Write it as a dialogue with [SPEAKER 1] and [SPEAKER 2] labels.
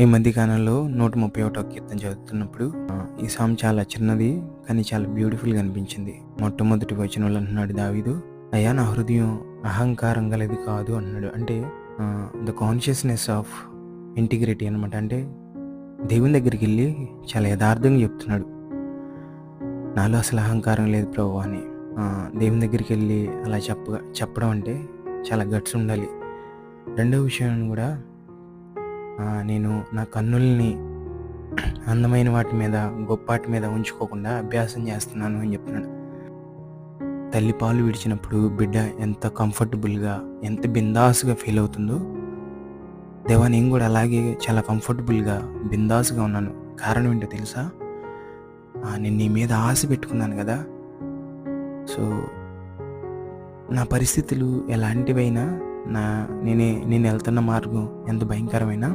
[SPEAKER 1] ఈ మధ్య కాలంలో నూట ముప్పై ఒకటో కీర్తన చదువుతున్నప్పుడు ఈ సాంగ్ చాలా చిన్నది కానీ చాలా బ్యూటిఫుల్గా అనిపించింది. మొట్టమొదటి వచనంలో అంటున్నాడు దావీదు అయ్యా నా హృదయం అహంకారం గలది కాదు అన్నాడు. అంటే ద కాన్షియస్నెస్ ఆఫ్ ఇంటిగ్రిటీ అనమాట అంటే దేవుని దగ్గరికి వెళ్ళి చాలా యథార్థంగా చెప్తున్నాడు. నాలో అసలు అహంకారం లేదు ప్రభు అని. దేవుని దగ్గరికి వెళ్ళి అలా చెప్ప చెప్పడం అంటే చాలా గట్స్ ఉండాలి. రెండో విషయం కూడా నేను నా కన్నుల్ని అందమైన వాటి మీద గొప్పాటి మీద ఉంచుకోకుండా అభ్యాసం చేస్తున్నాను అని చెప్తున్నాడు. తల్లి పాలు విడిచినప్పుడు బిడ్డ ఎంత కంఫర్టబుల్గా ఎంత బిందాసుగా ఫీల్ అవుతుందో దేవా నేను కూడా అలాగే చాలా కంఫర్టబుల్గా బిందాసుగా ఉన్నాను. కారణం ఏంటో తెలుసా? నేను నీ మీద ఆశ పెట్టుకున్నాను కదా. సో నా పరిస్థితులు ఎలాంటివైనా నా నేనే నేను వెళ్తున్న మార్గం ఎంత భయంకరమైనా